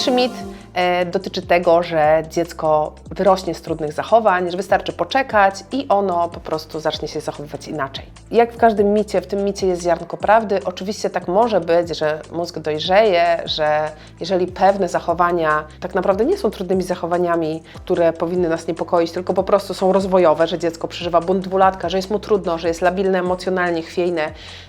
Pierwszy mit e, dotyczy tego, że dziecko wyrośnie z trudnych zachowań, że wystarczy poczekać i ono po prostu zacznie się zachowywać inaczej. Jak w każdym micie, w tym micie jest ziarnko prawdy. Oczywiście tak może być, że mózg dojrzeje, że jeżeli pewne zachowania tak naprawdę nie są trudnymi zachowaniami, które powinny nas niepokoić, tylko po prostu są rozwojowe, że dziecko przeżywa bunt dwulatka, że jest mu trudno, że jest labilne emocjonalnie, chwiejne,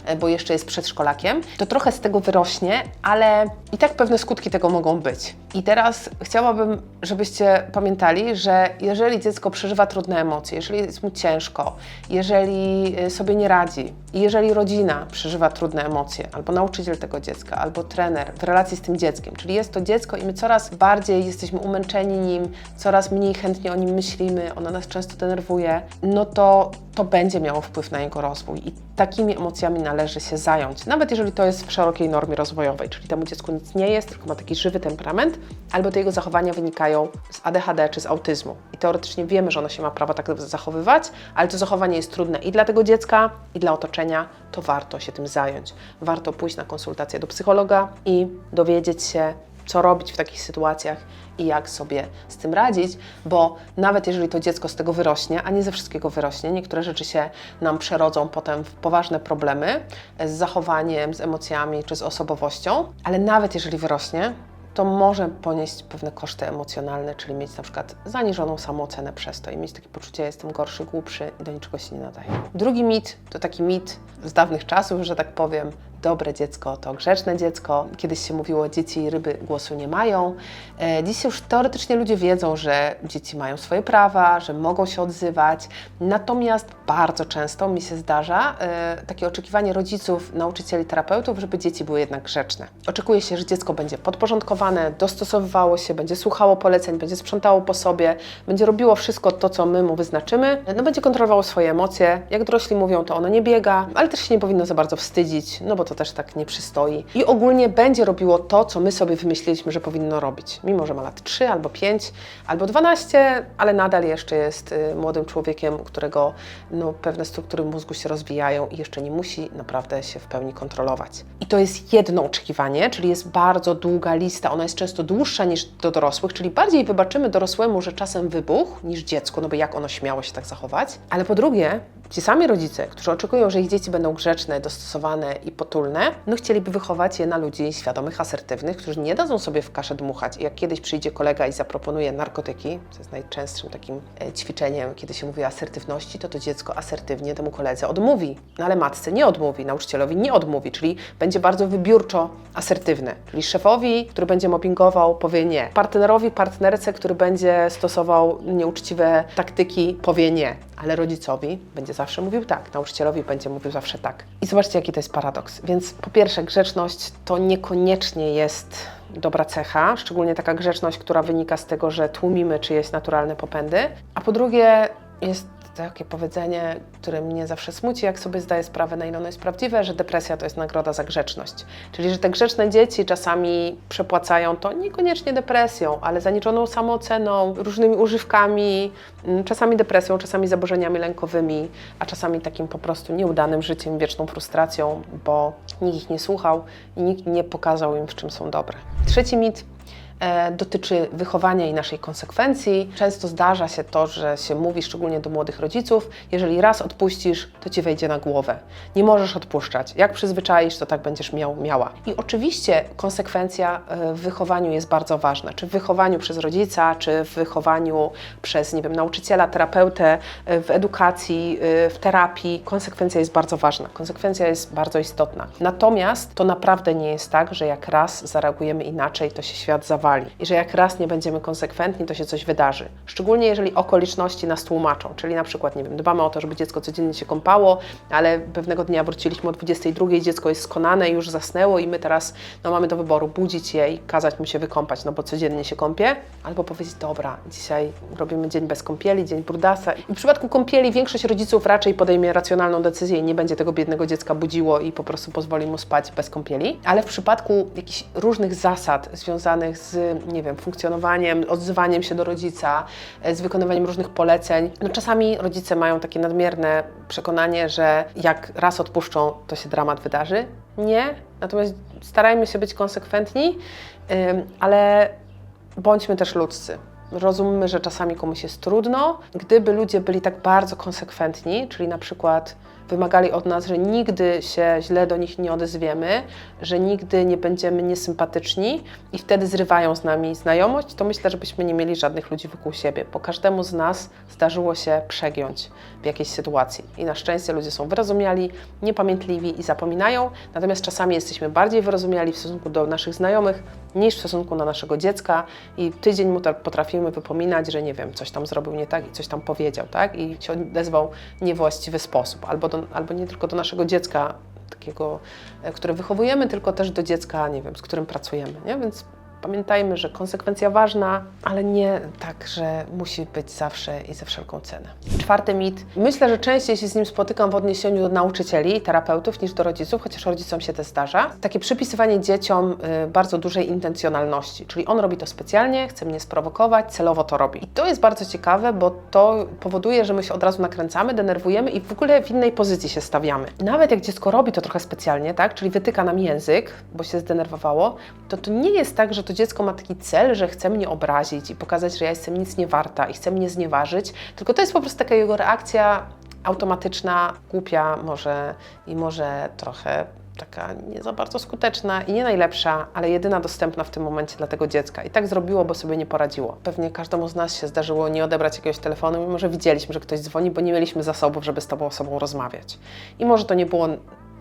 e, bo jeszcze jest przedszkolakiem, to trochę z tego wyrośnie, ale i tak pewne skutki tego mogą być. I teraz chciałabym, żebyście pamiętali, że jeżeli dziecko przeżywa trudne emocje, jeżeli jest mu ciężko, jeżeli y, sobie nie radzi, jeżeli rodzina przeżywa trudne emocje, albo nauczyciel tego dziecka, albo trener w relacji z tym dzieckiem, czyli jest to dziecko i my coraz bardziej jesteśmy umęczeni nim, coraz mniej chętnie o nim myślimy, ono nas często denerwuje, no to to będzie miało wpływ na jego rozwój i takimi emocjami należy się zająć, nawet jeżeli to jest w szerokiej normie rozwojowej, czyli temu dziecku nic nie jest, tylko ma taki żywy temperament, albo te jego zachowania wynikają z ADHD czy z autyzmu. I teoretycznie wiemy, że ono się ma prawo tak zachowywać, ale to zachowanie jest trudne i dla tego dziecka, i dla otoczenia, to warto się tym zająć. Warto pójść na konsultację do psychologa i dowiedzieć się, co robić w takich sytuacjach i jak sobie z tym radzić, bo nawet jeżeli to dziecko z tego wyrośnie, a nie ze wszystkiego wyrośnie, niektóre rzeczy się nam przerodzą potem w poważne problemy z zachowaniem, z emocjami czy z osobowością, ale nawet jeżeli wyrośnie, to może ponieść pewne koszty emocjonalne, czyli mieć na przykład zaniżoną samoocenę przez to i mieć takie poczucie, jestem gorszy, głupszy i do niczego się nie nadaje. Drugi mit to taki mit z dawnych czasów, że tak powiem, dobre dziecko to grzeczne dziecko. Kiedyś się mówiło, dzieci i ryby głosu nie mają. E, Dziś już teoretycznie ludzie wiedzą, że dzieci mają swoje prawa, że mogą się odzywać. Natomiast bardzo często mi się zdarza e, takie oczekiwanie rodziców, nauczycieli, terapeutów, żeby dzieci były jednak grzeczne. Oczekuje się, że dziecko będzie podporządkowane, dostosowywało się, będzie słuchało poleceń, będzie sprzątało po sobie, będzie robiło wszystko to, co my mu wyznaczymy, no będzie kontrolowało swoje emocje. Jak dorośli mówią, to ono nie biega, ale też się nie powinno za bardzo wstydzić, no bo to też tak nie przystoi. I ogólnie będzie robiło to, co my sobie wymyśliliśmy, że powinno robić. Mimo, że ma lat 3 albo 5 albo 12, ale nadal jeszcze jest y, młodym człowiekiem, którego no, pewne struktury mózgu się rozwijają i jeszcze nie musi naprawdę się w pełni kontrolować. I to jest jedno oczekiwanie, czyli jest bardzo długa lista. Ona jest często dłuższa niż do dorosłych, czyli bardziej wybaczymy dorosłemu, że czasem wybuch niż dziecku, no bo jak ono śmiało się tak zachować. Ale po drugie, ci sami rodzice, którzy oczekują, że ich dzieci będą grzeczne, dostosowane i potulne, no chcieliby wychować je na ludzi świadomych, asertywnych, którzy nie dadzą sobie w kaszę dmuchać. Jak kiedyś przyjdzie kolega i zaproponuje narkotyki, co jest najczęstszym takim e, ćwiczeniem, kiedy się mówi o asertywności, to to dziecko asertywnie temu koledze odmówi. No ale matce nie odmówi, nauczycielowi nie odmówi, czyli będzie bardzo wybiórczo asertywne. Czyli szefowi, który będzie mobbingował, powie nie. Partnerowi, partnerce, który będzie stosował nieuczciwe taktyki, powie nie. Ale rodzicowi będzie zawsze mówił tak, nauczycielowi będzie mówił zawsze tak. I zobaczcie, jaki to jest paradoks. Więc po pierwsze, grzeczność to niekoniecznie jest dobra cecha, szczególnie taka grzeczność, która wynika z tego, że tłumimy czyjeś naturalne popędy. A po drugie, jest takie powiedzenie, które mnie zawsze smuci, jak sobie zdaję sprawę, na ile ono jest prawdziwe, że depresja to jest nagroda za grzeczność. Czyli, że te grzeczne dzieci czasami przepłacają to niekoniecznie depresją, ale zaniżoną samooceną, różnymi używkami, mm, czasami depresją, czasami zaburzeniami lękowymi, a czasami takim po prostu nieudanym życiem, wieczną frustracją, bo nikt ich nie słuchał i nikt nie pokazał im, w czym są dobre. Trzeci mit dotyczy wychowania i naszej konsekwencji. Często zdarza się to, że się mówi, szczególnie do młodych rodziców, jeżeli raz odpuścisz, to ci wejdzie na głowę. Nie możesz odpuszczać. Jak przyzwyczaisz, to tak będziesz miał, miała. I oczywiście konsekwencja e, w wychowaniu jest bardzo ważna. Czy w wychowaniu przez rodzica, czy w wychowaniu przez, nie wiem, nauczyciela, terapeutę, e, w edukacji, e, w terapii. Konsekwencja jest bardzo ważna. Konsekwencja jest bardzo istotna. Natomiast to naprawdę nie jest tak, że jak raz zareagujemy inaczej, to się świat zawali. I że jak raz nie będziemy konsekwentni, to się coś wydarzy. Szczególnie jeżeli okoliczności nas tłumaczą. Czyli na przykład, nie wiem, dbamy o to, żeby dziecko codziennie się kąpało, ale pewnego dnia wróciliśmy o 22, dziecko jest skonane, już zasnęło i my teraz no, mamy do wyboru budzić je i kazać mu się wykąpać, no bo codziennie się kąpie, albo powiedzieć, dobra, dzisiaj robimy dzień bez kąpieli, dzień brudasa. I w przypadku kąpieli większość rodziców raczej podejmie racjonalną decyzję i nie będzie tego biednego dziecka budziło i po prostu pozwoli mu spać bez kąpieli. Ale w przypadku jakichś różnych zasad związanych z nie wiem, funkcjonowaniem, odzywaniem się do rodzica, e, z wykonywaniem różnych poleceń. No czasami rodzice mają takie nadmierne przekonanie, że jak raz odpuszczą, to się dramat wydarzy. Nie, natomiast starajmy się być konsekwentni, ale bądźmy też ludzcy. Rozummy, że czasami komuś jest trudno. Gdyby ludzie byli tak bardzo konsekwentni, czyli na przykład wymagali od nas, że nigdy się źle do nich nie odezwiemy, że nigdy nie będziemy niesympatyczni i wtedy zrywają z nami znajomość, to myślę, że byśmy nie mieli żadnych ludzi wokół siebie, bo każdemu z nas zdarzyło się przegiąć w jakiejś sytuacji. I na szczęście ludzie są wyrozumiali, niepamiętliwi i zapominają, natomiast czasami jesteśmy bardziej wyrozumiali w stosunku do naszych znajomych niż w stosunku do naszego dziecka i tydzień mu tak potrafimy wypominać, że nie wiem, coś tam zrobił nie tak i coś tam powiedział, tak? I się odezwał niewłaściwy sposób, albo, do, albo nie tylko do naszego dziecka, takiego, e, które wychowujemy, tylko też do dziecka, nie wiem, z którym pracujemy, nie? Więc pamiętajmy, że konsekwencja ważna, ale nie tak, że musi być zawsze i ze wszelką cenę. Czwarty mit. Myślę, że częściej się z nim spotykam w odniesieniu do nauczycieli i terapeutów niż do rodziców, chociaż rodzicom się to zdarza. Takie przypisywanie dzieciom y, bardzo dużej intencjonalności, czyli on robi to specjalnie, chce mnie sprowokować, celowo to robi. I to jest bardzo ciekawe, bo to powoduje, że my się od razu nakręcamy, denerwujemy i w ogóle w innej pozycji się stawiamy. Nawet jak dziecko robi to trochę specjalnie, tak, czyli wytyka nam język, bo się zdenerwowało, to to nie jest tak, że to dziecko ma taki cel, że chce mnie obrazić i pokazać, że ja jestem nic nie warta i chce mnie znieważyć, tylko to jest po prostu taka jego reakcja automatyczna, głupia może i może trochę taka nie za bardzo skuteczna i nie najlepsza, ale jedyna dostępna w tym momencie dla tego dziecka. I tak zrobiło, bo sobie nie poradziło. Pewnie każdemu z nas się zdarzyło nie odebrać jakiegoś telefonu, mimo że widzieliśmy, że ktoś dzwoni, bo nie mieliśmy zasobów, żeby z tą osobą rozmawiać. I może to nie było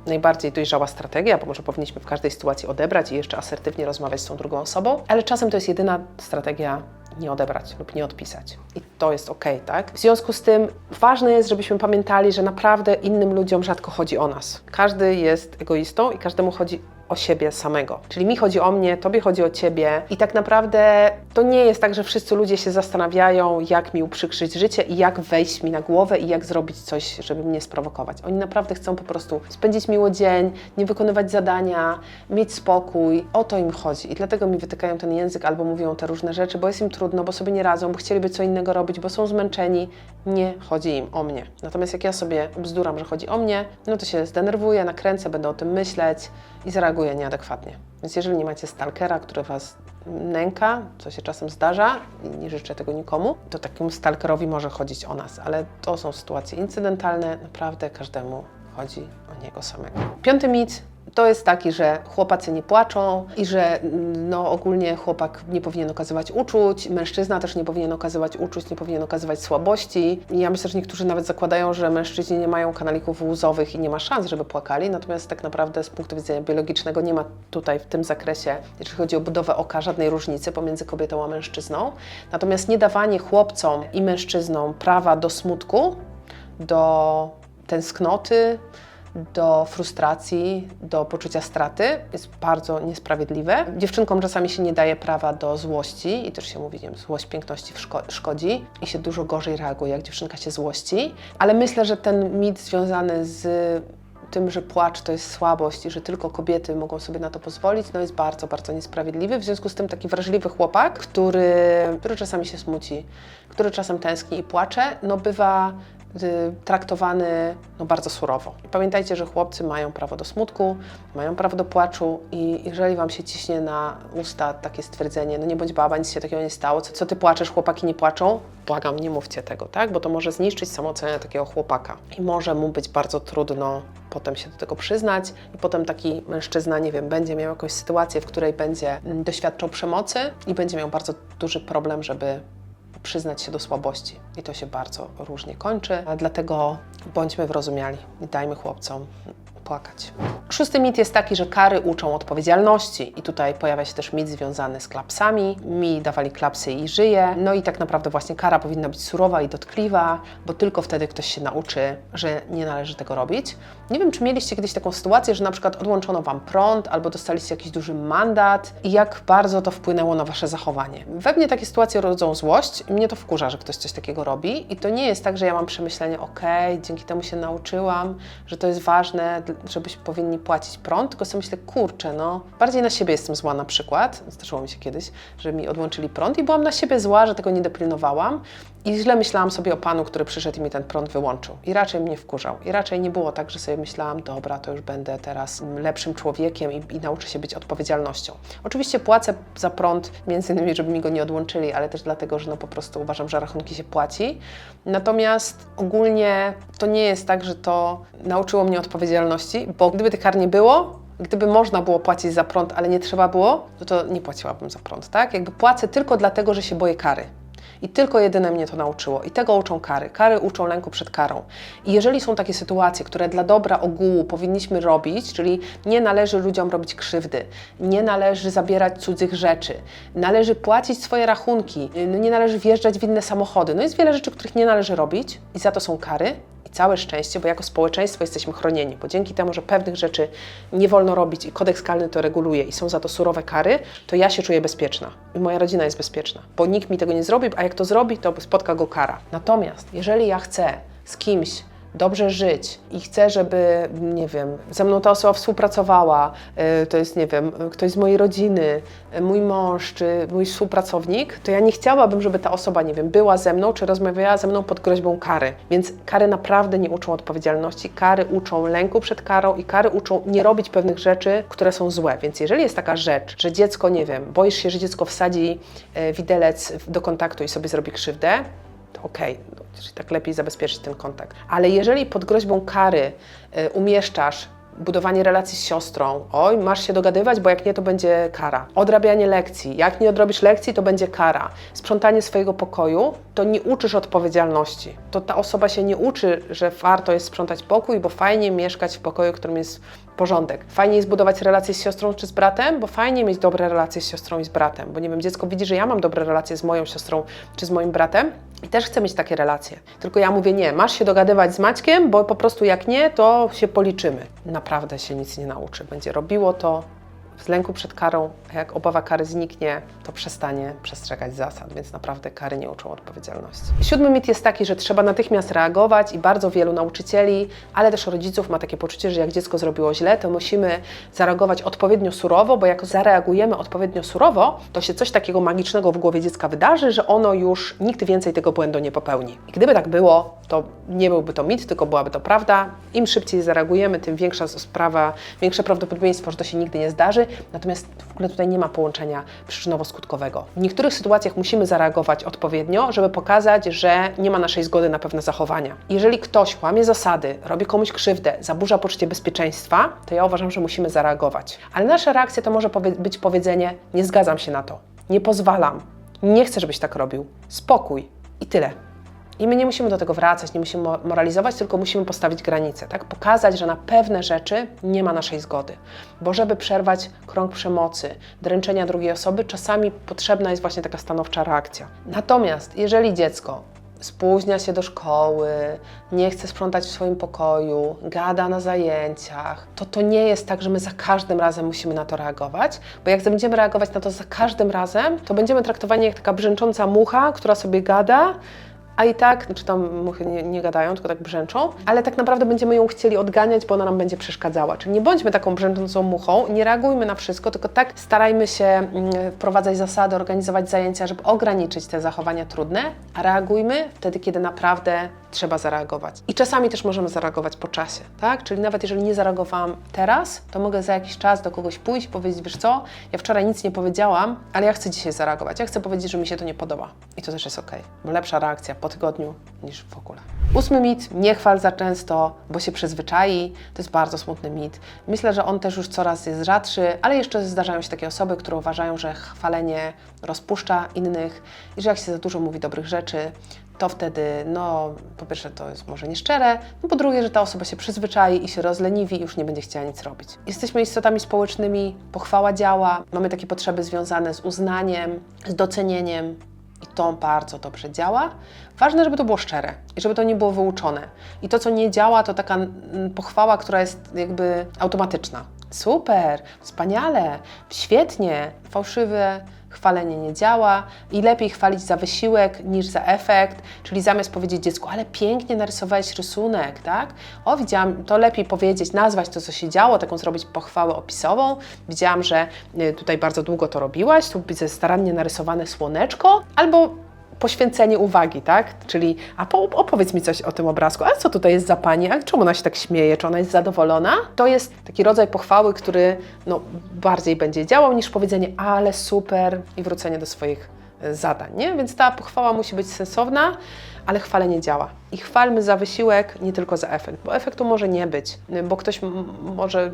najbardziej dojrzała strategia, bo może powinniśmy w każdej sytuacji odebrać i jeszcze asertywnie rozmawiać z tą drugą osobą, ale czasem to jest jedyna strategia nie odebrać lub nie odpisać. I to jest ok, tak? W związku z tym ważne jest, żebyśmy pamiętali, że naprawdę innym ludziom rzadko chodzi o nas. Każdy jest egoistą i każdemu chodzi o siebie samego. Czyli mi chodzi o mnie, tobie chodzi o ciebie i tak naprawdę to nie jest tak, że wszyscy ludzie się zastanawiają, jak mi uprzykrzyć życie i jak wejść mi na głowę i jak zrobić coś, żeby mnie sprowokować. Oni naprawdę chcą po prostu spędzić miło dzień, nie wykonywać zadania, mieć spokój. O to im chodzi i dlatego mi wytykają ten język albo mówią te różne rzeczy, bo jest im trudno, bo sobie nie radzą, bo chcieliby co innego robić, bo są zmęczeni. Nie chodzi im o mnie. Natomiast jak ja sobie bzduram, że chodzi o mnie, no to się zdenerwuję, nakręcę, będę o tym myśleć i zareaguję nieadekwatnie. Więc jeżeli nie macie stalkera, który Was nęka, co się czasem zdarza i nie życzę tego nikomu, to takiemu stalkerowi może chodzić o nas, ale to są sytuacje incydentalne, naprawdę każdemu chodzi o niego samego. Piąty mit to jest taki, że chłopacy nie płaczą i że no, ogólnie chłopak nie powinien okazywać uczuć, mężczyzna też nie powinien okazywać uczuć, nie powinien okazywać słabości. I ja myślę, że niektórzy nawet zakładają, że mężczyźni nie mają kanalików łzowych i nie ma szans, żeby płakali, natomiast tak naprawdę z punktu widzenia biologicznego nie ma tutaj w tym zakresie, jeżeli chodzi o budowę oka, żadnej różnicy pomiędzy kobietą a mężczyzną. Natomiast nie dawanie chłopcom i mężczyznom prawa do smutku, do tęsknoty, do frustracji, do poczucia straty jest bardzo niesprawiedliwe. Dziewczynkom czasami się nie daje prawa do złości i też się mówi, nie wiem, złość piękności szko szkodzi i się dużo gorzej reaguje, jak dziewczynka się złości. Ale myślę, że ten mit związany z tym, że płacz to jest słabość i że tylko kobiety mogą sobie na to pozwolić, no jest bardzo, bardzo niesprawiedliwy. W związku z tym taki wrażliwy chłopak, który, który czasami się smuci, który czasem tęskni i płacze, no bywa traktowany no, bardzo surowo. Pamiętajcie, że chłopcy mają prawo do smutku, mają prawo do płaczu i jeżeli Wam się ciśnie na usta takie stwierdzenie, no nie bądź baba, nic się takiego nie stało, co, co Ty płaczesz, chłopaki nie płaczą, błagam, nie mówcie tego, tak? Bo to może zniszczyć samoocenę takiego chłopaka i może mu być bardzo trudno potem się do tego przyznać i potem taki mężczyzna, nie wiem, będzie miał jakąś sytuację, w której będzie mm, doświadczał przemocy i będzie miał bardzo duży problem, żeby przyznać się do słabości. I to się bardzo różnie kończy, dlatego bądźmy wyrozumiali i dajmy chłopcom płakać. Szósty mit jest taki, że kary uczą odpowiedzialności i tutaj pojawia się też mit związany z klapsami. Mi dawali klapsy i żyje. No i tak naprawdę właśnie kara powinna być surowa i dotkliwa, bo tylko wtedy ktoś się nauczy, że nie należy tego robić. Nie wiem, czy mieliście kiedyś taką sytuację, że na przykład odłączono Wam prąd albo dostaliście jakiś duży mandat i jak bardzo to wpłynęło na Wasze zachowanie. We mnie takie sytuacje rodzą złość i mnie to wkurza, że ktoś coś takiego robi i to nie jest tak, że ja mam przemyślenie, ok, dzięki temu się nauczyłam, że to jest ważne, żebyśmy powinni płacić prąd, tylko sobie myślę, kurczę, no, bardziej na siebie jestem zła na przykład, zdarzyło mi się kiedyś, że mi odłączyli prąd i byłam na siebie zła, że tego nie dopilnowałam i źle myślałam sobie o panu, który przyszedł i mi ten prąd wyłączył i raczej mnie wkurzał i raczej nie było tak, że sobie myślałam, dobra, to już będę teraz lepszym człowiekiem i, i nauczę się być odpowiedzialnością. Oczywiście płacę za prąd, między innymi, żeby mi go nie odłączyli, ale też dlatego, że no po prostu uważam, że rachunki się płaci. Natomiast ogólnie to nie jest tak, że to nauczyło mnie odpowiedzialności, bo gdyby tych kar nie było, gdyby można było płacić za prąd, ale nie trzeba było, no to nie płaciłabym za prąd, tak? Jakby płacę tylko dlatego, że się boję kary. I tylko jedyne mnie to nauczyło. I tego uczą kary. Kary uczą lęku przed karą. I jeżeli są takie sytuacje, które dla dobra ogółu powinniśmy robić, czyli nie należy ludziom robić krzywdy, nie należy zabierać cudzych rzeczy, należy płacić swoje rachunki, nie należy wjeżdżać w inne samochody. No jest wiele rzeczy, których nie należy robić i za to są kary. I całe szczęście, bo jako społeczeństwo jesteśmy chronieni, bo dzięki temu, że pewnych rzeczy nie wolno robić i kodeks karny to reguluje i są za to surowe kary, to ja się czuję bezpieczna i moja rodzina jest bezpieczna, bo nikt mi tego nie zrobi, a jak to zrobi, to spotka go kara. Natomiast jeżeli ja chcę z kimś dobrze żyć i chcę, żeby, nie wiem, ze mną ta osoba współpracowała, y, to jest, nie wiem, ktoś z mojej rodziny, y, mój mąż czy mój współpracownik, to ja nie chciałabym, żeby ta osoba, nie wiem, była ze mną czy rozmawiała ze mną pod groźbą kary. Więc kary naprawdę nie uczą odpowiedzialności, kary uczą lęku przed karą i kary uczą nie robić pewnych rzeczy, które są złe. Więc jeżeli jest taka rzecz, że dziecko, nie wiem, boisz się, że dziecko wsadzi y, widelec do kontaktu i sobie zrobi krzywdę, to okej, okay, czyli tak lepiej zabezpieczyć ten kontakt. Ale jeżeli pod groźbą kary y, umieszczasz budowanie relacji z siostrą, oj, masz się dogadywać, bo jak nie, to będzie kara. Odrabianie lekcji, jak nie odrobisz lekcji, to będzie kara. Sprzątanie swojego pokoju, to nie uczysz odpowiedzialności. To ta osoba się nie uczy, że warto jest sprzątać pokój, bo fajnie mieszkać w pokoju, w którym jest porządek. Fajnie jest budować relacje z siostrą czy z bratem, bo fajnie mieć dobre relacje z siostrą i z bratem, bo nie wiem, dziecko widzi, że ja mam dobre relacje z moją siostrą czy z moim bratem i też chcę mieć takie relacje. Tylko ja mówię, nie, masz się dogadywać z Maćkiem, bo po prostu jak nie, to się policzymy. Naprawdę się nic nie nauczy. Będzie robiło to z lęku przed karą, a jak obawa kary zniknie, to przestanie przestrzegać zasad, więc naprawdę kary nie uczą odpowiedzialności. Siódmy mit jest taki, że trzeba natychmiast reagować i bardzo wielu nauczycieli, ale też rodziców ma takie poczucie, że jak dziecko zrobiło źle, to musimy zareagować odpowiednio surowo, bo jak zareagujemy odpowiednio surowo, to się coś takiego magicznego w głowie dziecka wydarzy, że ono już nigdy więcej tego błędu nie popełni. I gdyby tak było, to nie byłby to mit, tylko byłaby to prawda. Im szybciej zareagujemy, tym większa sprawa, większe prawdopodobieństwo, że to się nigdy nie zdarzy. Natomiast w ogóle tutaj nie ma połączenia przyczynowo-skutkowego. W niektórych sytuacjach musimy zareagować odpowiednio, żeby pokazać, że nie ma naszej zgody na pewne zachowania. Jeżeli ktoś łamie zasady, robi komuś krzywdę, zaburza poczucie bezpieczeństwa, to ja uważam, że musimy zareagować. Ale nasza reakcja to może powie być powiedzenie: Nie zgadzam się na to, nie pozwalam, nie chcę, żebyś tak robił, spokój i tyle. I my nie musimy do tego wracać, nie musimy moralizować, tylko musimy postawić granice, tak? Pokazać, że na pewne rzeczy nie ma naszej zgody. Bo żeby przerwać krąg przemocy, dręczenia drugiej osoby, czasami potrzebna jest właśnie taka stanowcza reakcja. Natomiast jeżeli dziecko spóźnia się do szkoły, nie chce sprzątać w swoim pokoju, gada na zajęciach, to to nie jest tak, że my za każdym razem musimy na to reagować, bo jak będziemy reagować na to za każdym razem, to będziemy traktowani jak taka brzęcząca mucha, która sobie gada, a i tak, znaczy tam muchy nie, nie, gadają, tylko tak brzęczą, ale tak naprawdę będziemy ją chcieli odganiać, bo ona nam będzie przeszkadzała. Czyli nie bądźmy taką brzęczącą muchą, nie reagujmy na wszystko, tylko tak starajmy się mm, wprowadzać zasady, organizować zajęcia, żeby ograniczyć te zachowania trudne, a reagujmy wtedy, kiedy naprawdę trzeba zareagować. I czasami też możemy zareagować po czasie, tak? Czyli nawet jeżeli nie zareagowałam teraz, to mogę za jakiś czas do kogoś pójść i powiedzieć, wiesz co, ja wczoraj nic nie powiedziałam, ale ja chcę dzisiaj zareagować. Ja chcę powiedzieć, że mi się to nie podoba. I to też jest ok, bo lepsza reakcja po tygodniu niż w ogóle. Ósmy mit, nie chwal za często, bo się przyzwyczai. To jest bardzo smutny mit. Myślę, że on też już coraz jest rzadszy, ale jeszcze zdarzają się takie osoby, które uważają, że chwalenie rozpuszcza innych i że jak się za dużo mówi dobrych rzeczy, to wtedy, no, po pierwsze, to jest może nieszczere, no po drugie, że ta osoba się przyzwyczai i się rozleniwi i już nie będzie chciała nic robić. Jesteśmy istotami społecznymi, pochwała działa, mamy takie potrzeby związane z uznaniem, z docenieniem, i to bardzo dobrze działa. Ważne, żeby to było szczere i żeby to nie było wyuczone. I to, co nie działa, to taka pochwała, która jest jakby automatyczna. Super, wspaniale, świetnie, fałszywe chwalenie nie działa i lepiej chwalić za wysiłek niż za efekt, czyli zamiast powiedzieć dziecku, ale pięknie narysowałeś rysunek, tak? O, widziałam, to lepiej powiedzieć, nazwać to, co się działo, taką zrobić pochwałę opisową. Widziałam, że y, tutaj bardzo długo to robiłaś, tu widzę starannie narysowane słoneczko, albo poświęcenie uwagi, tak? Czyli, a po, opowiedz mi coś o tym obrazku, a co tutaj jest za pani, a czemu ona się tak śmieje, czy ona jest zadowolona? To jest taki rodzaj pochwały, który no, bardziej będzie działał niż powiedzenie, ale super i wrócenie do swoich e, zadań, nie? Więc ta pochwała musi być sensowna, ale chwalenie działa. I chwalmy za wysiłek, nie tylko za efekt, bo efektu może nie być, bo ktoś może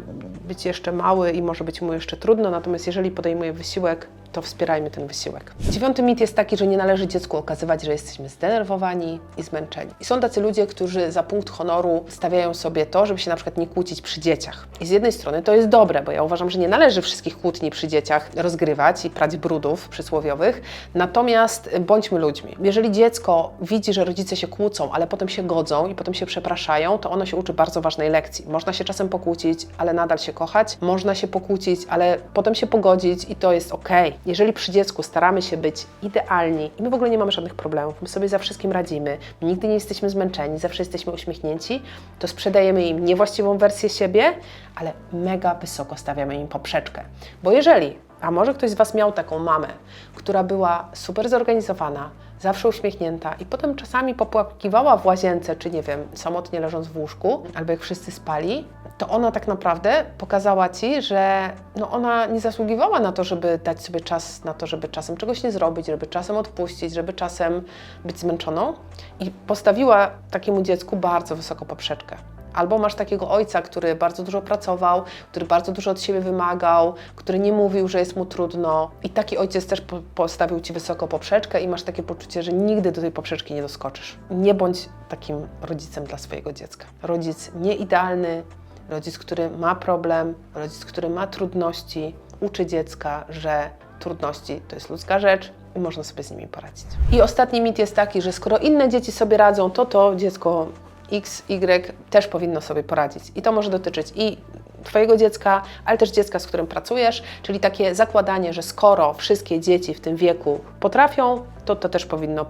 być jeszcze mały i może być mu jeszcze trudno, natomiast jeżeli podejmuje wysiłek, to wspierajmy ten wysiłek. Dziewiąty mit jest taki, że nie należy dziecku okazywać, że jesteśmy zdenerwowani i zmęczeni. I są tacy ludzie, którzy za punkt honoru stawiają sobie to, żeby się na przykład nie kłócić przy dzieciach. I z jednej strony to jest dobre, bo ja uważam, że nie należy wszystkich kłótni przy dzieciach rozgrywać i prać brudów przysłowiowych, natomiast bądźmy ludźmi. Jeżeli dziecko widzi, że rodzice się kłócą, ale potem się godzą i potem się przepraszają, to ono się uczy bardzo ważnej lekcji. Można się czasem pokłócić, ale nadal się kochać. Można się pokłócić, ale potem się pogodzić i to jest ok. Jeżeli przy dziecku staramy się być idealni i my w ogóle nie mamy żadnych problemów, my sobie za wszystkim radzimy, my nigdy nie jesteśmy zmęczeni, zawsze jesteśmy uśmiechnięci, to sprzedajemy im niewłaściwą wersję siebie, ale mega wysoko stawiamy im poprzeczkę. Bo jeżeli a może ktoś z Was miał taką mamę, która była super zorganizowana, zawsze uśmiechnięta i potem czasami popłakiwała w łazience, czy nie wiem, samotnie leżąc w łóżku, albo jak wszyscy spali, to ona tak naprawdę pokazała Ci, że no ona nie zasługiwała na to, żeby dać sobie czas na to, żeby czasem czegoś nie zrobić, żeby czasem odpuścić, żeby czasem być zmęczoną i postawiła takiemu dziecku bardzo wysoko poprzeczkę. Albo masz takiego ojca, który bardzo dużo pracował, który bardzo dużo od siebie wymagał, który nie mówił, że jest mu trudno. I taki ojciec też po postawił ci wysoko poprzeczkę i masz takie poczucie, że nigdy do tej poprzeczki nie doskoczysz. Nie bądź takim rodzicem dla swojego dziecka. Rodzic nieidealny, rodzic, który ma problem, rodzic, który ma trudności, uczy dziecka, że trudności to jest ludzka rzecz i można sobie z nimi poradzić. I ostatni mit jest taki, że skoro inne dzieci sobie radzą, to to dziecko X, Y też powinno sobie poradzić. I to może dotyczyć i Twojego dziecka, ale też dziecka, z którym pracujesz, czyli takie zakładanie, że skoro wszystkie dzieci w tym wieku potrafią, to to też powinno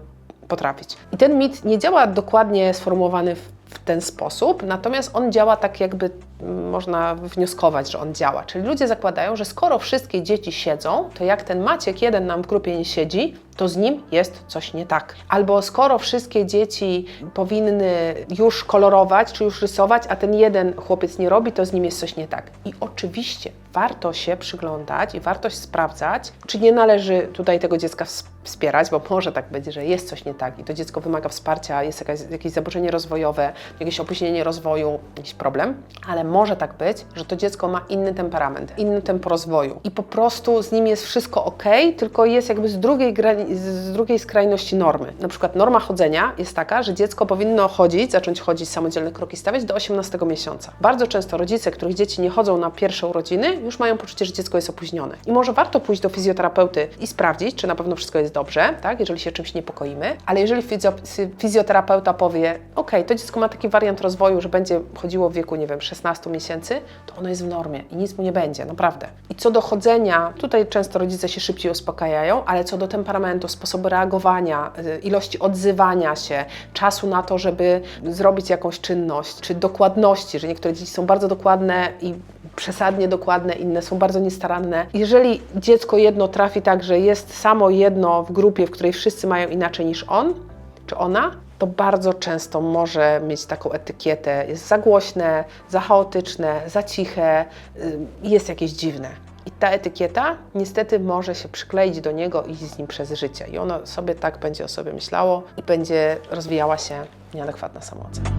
potrafić. I ten mit nie działa dokładnie sformułowany w w ten sposób, natomiast on działa tak, jakby mm, można wnioskować, że on działa. Czyli ludzie zakładają, że skoro wszystkie dzieci siedzą, to jak ten Maciek jeden nam w grupie nie siedzi, to z nim jest coś nie tak. Albo skoro wszystkie dzieci powinny już kolorować czy już rysować, a ten jeden chłopiec nie robi, to z nim jest coś nie tak. I oczywiście warto się przyglądać i warto sprawdzać, czy nie należy tutaj tego dziecka wspierać, bo może tak być, że jest coś nie tak i to dziecko wymaga wsparcia, jest jakaś, jakieś zaburzenie rozwojowe, jakieś opóźnienie rozwoju, jakiś problem, ale może tak być, że to dziecko ma inny temperament, inny tempo rozwoju i po prostu z nim jest wszystko ok, tylko jest jakby z drugiej, z drugiej skrajności normy. Na przykład norma chodzenia jest taka, że dziecko powinno chodzić, zacząć chodzić, samodzielne kroki stawiać do 18 miesiąca. Bardzo często rodzice, których dzieci nie chodzą na pierwsze urodziny, już mają poczucie, że dziecko jest opóźnione. I może warto pójść do fizjoterapeuty i sprawdzić, czy na pewno wszystko jest dobrze, tak, jeżeli się czymś niepokoimy, ale jeżeli fizjoterapeuta powie, ok, to dziecko ma taki wariant rozwoju, że będzie chodziło w wieku, nie wiem, 16 miesięcy, to ono jest w normie i nic mu nie będzie, naprawdę. I co do chodzenia, tutaj często rodzice się szybciej uspokajają, ale co do temperamentu, sposobu reagowania, y, ilości odzywania się, czasu na to, żeby zrobić jakąś czynność, czy dokładności, że niektóre dzieci są bardzo dokładne i przesadnie dokładne, inne są bardzo niestaranne. Jeżeli dziecko jedno trafi tak, że jest samo jedno w grupie, w której wszyscy mają inaczej niż on czy ona, to bardzo często może mieć taką etykietę, jest za głośne, za chaotyczne, za ciche, y, jest jakieś dziwne. I ta etykieta niestety może się przykleić do niego i z nim przez życie. I ono sobie tak będzie o sobie myślało i będzie rozwijała się nieadekwatna samoocena.